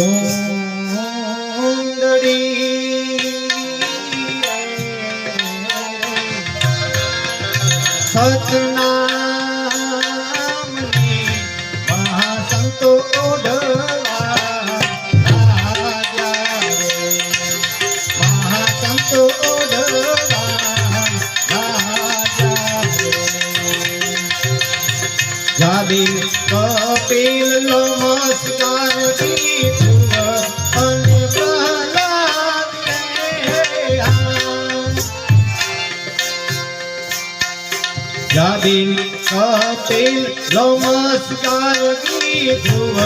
સુંદરી સતનામની મહાસંતો ઓઢવા મહાસંતો ઓઢવા જાવી નમસ્કાર દીધું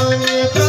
અને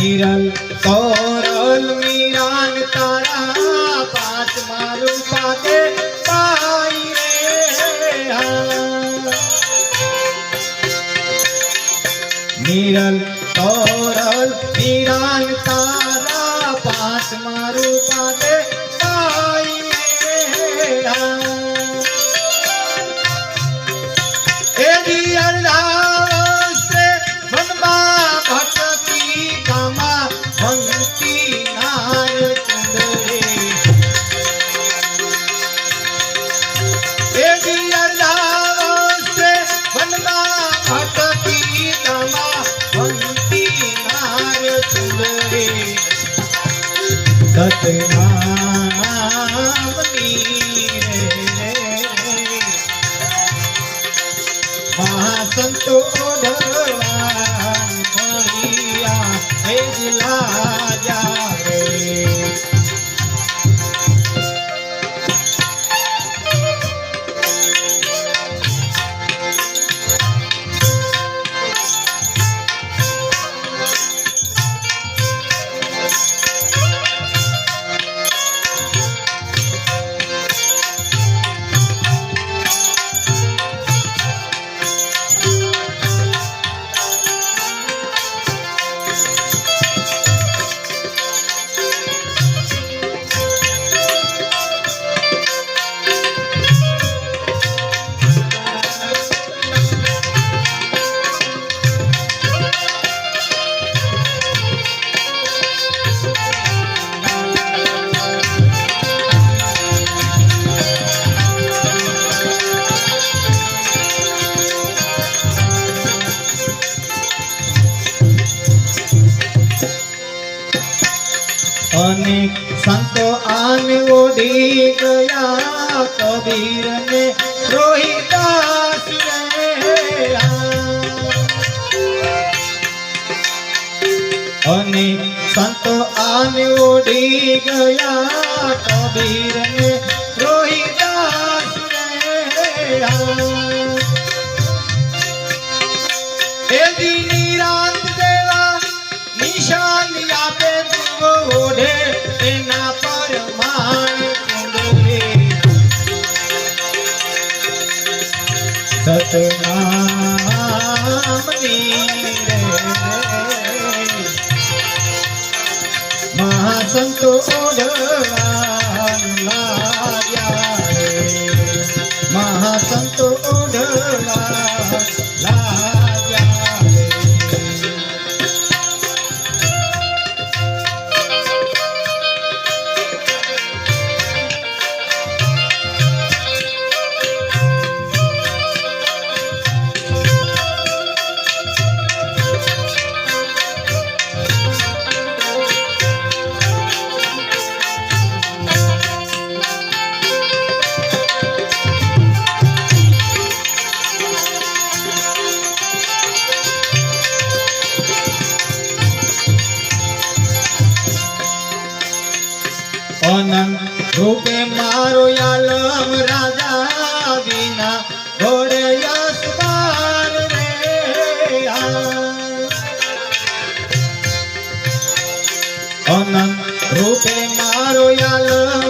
মিরান সরল মিরান তারা পাঁচ মারু পাতে পাই রে মিরান তারা Thank you. અને સંતો આને ઓડી ગયા, કબીર ને રોહિદાસ એની રાત દેવા નિશાન આપે ઓઢે, એના મહાસંતો ઓઢા અનંત રૂપે મારો યાલ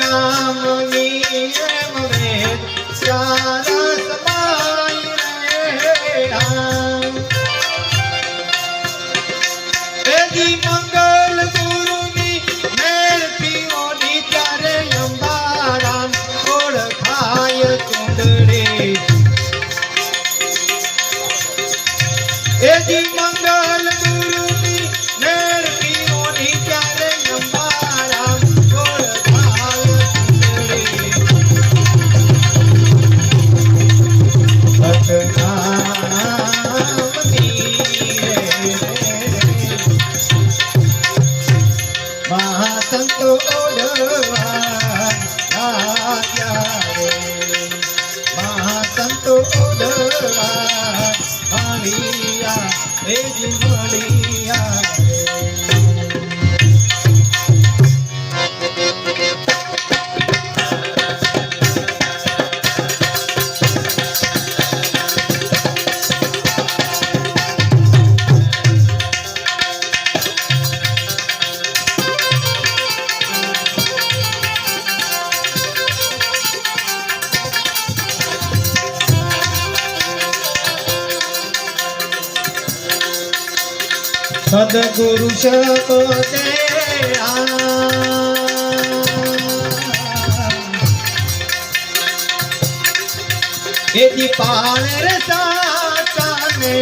নাম એથી પાળ રે સાચાને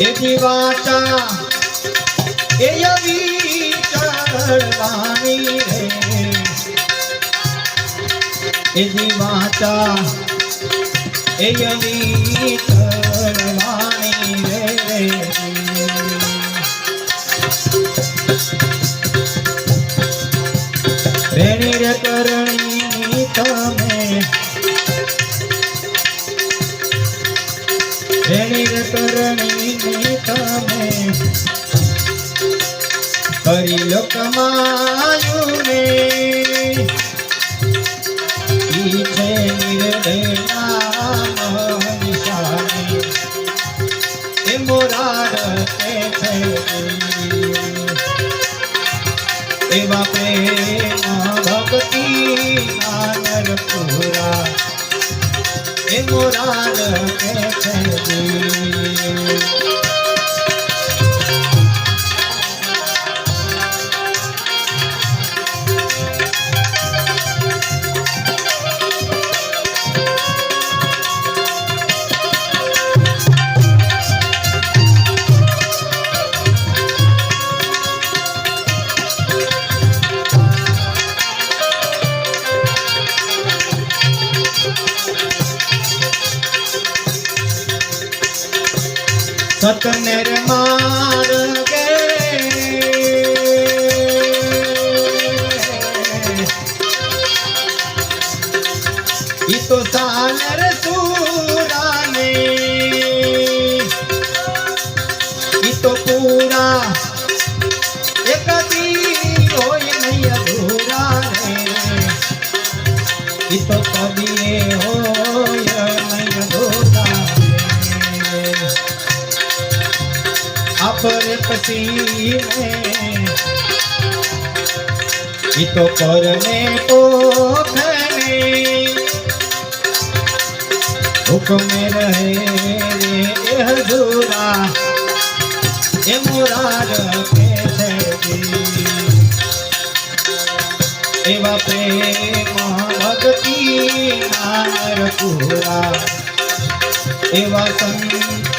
એથી વાચા એ યવી ચળવાની રે. એથી વાચા એ યવી કરણી તમે વેણી કરણી તમે કરી લોકમાયું ને ભક્તિ નાનર પુરા એ મોરાર કે છે સતનેર માર્ગે. ઈ તો સાલર સુરાને. ઈ તો પૂરા એક દી હોય નહીં અધૂરા રે ઈ તો કદીએ પસીને ઈ તો પરને પોખને હુકમે રહે રે હજુરા એ મુરાર કે એવા પ્રેમ ભક્તિ પૂરા એવા સંત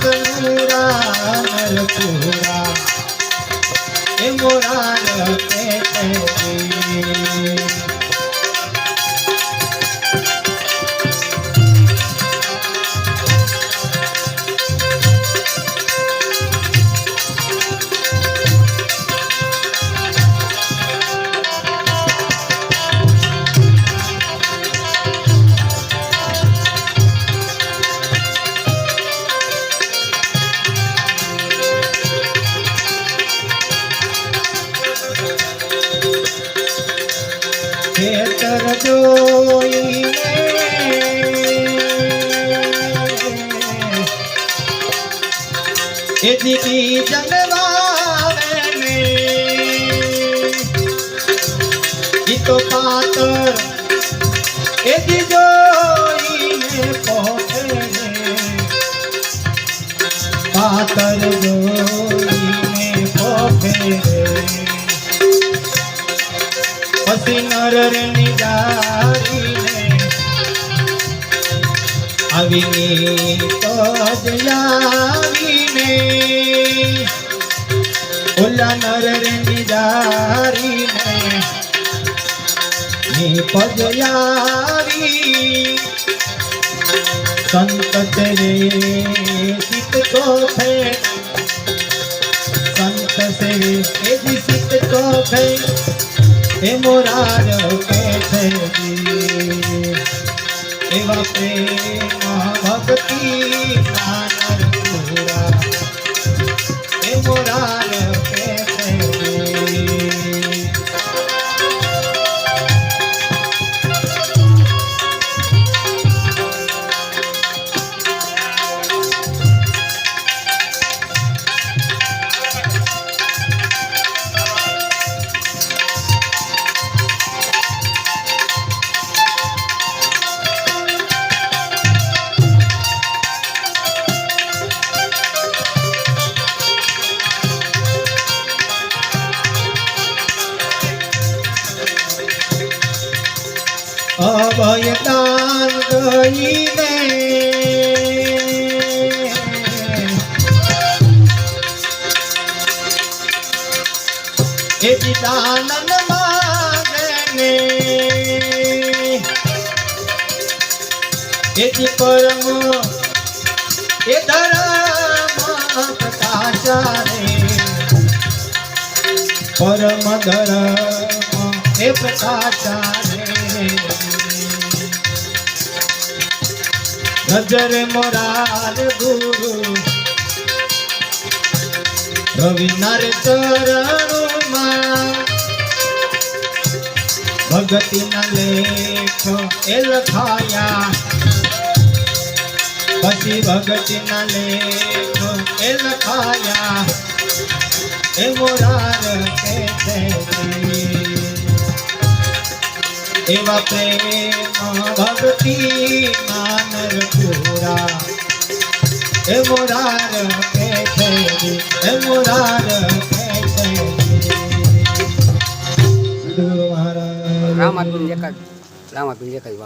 સનુરા નરપુરા એ મોરાર કે जिनी जनवावे में गीतो पातर एदी जोई में पहुंचे पातर जोई में पहुंचे पसी नर निजारी નર નિજારીને આવીને ઓલા નર નિજારીને ની આવી સંત તેરે સિત કોફે સંત સે એ સિત કોફે એ મોરાર કે છે. એવા પ્રેમ ભક્તિ એ પરમ એ ધર્મ પ્રકાશારે પરમ ધર્મ એ પ્રકાશારે નજર મોરાર ગુરુ રવિનાર ચરણોમાં ભગતિના લેખ એ લખાયા. પછી ભગતિના લેખ એ લખાયા, એ મોરાર એવા પ્રેમ ભક્તિ માનર પૂરા. એ મોરાર કે એ મોરાર મહારાજ એકાદ રામાપીર એકાદ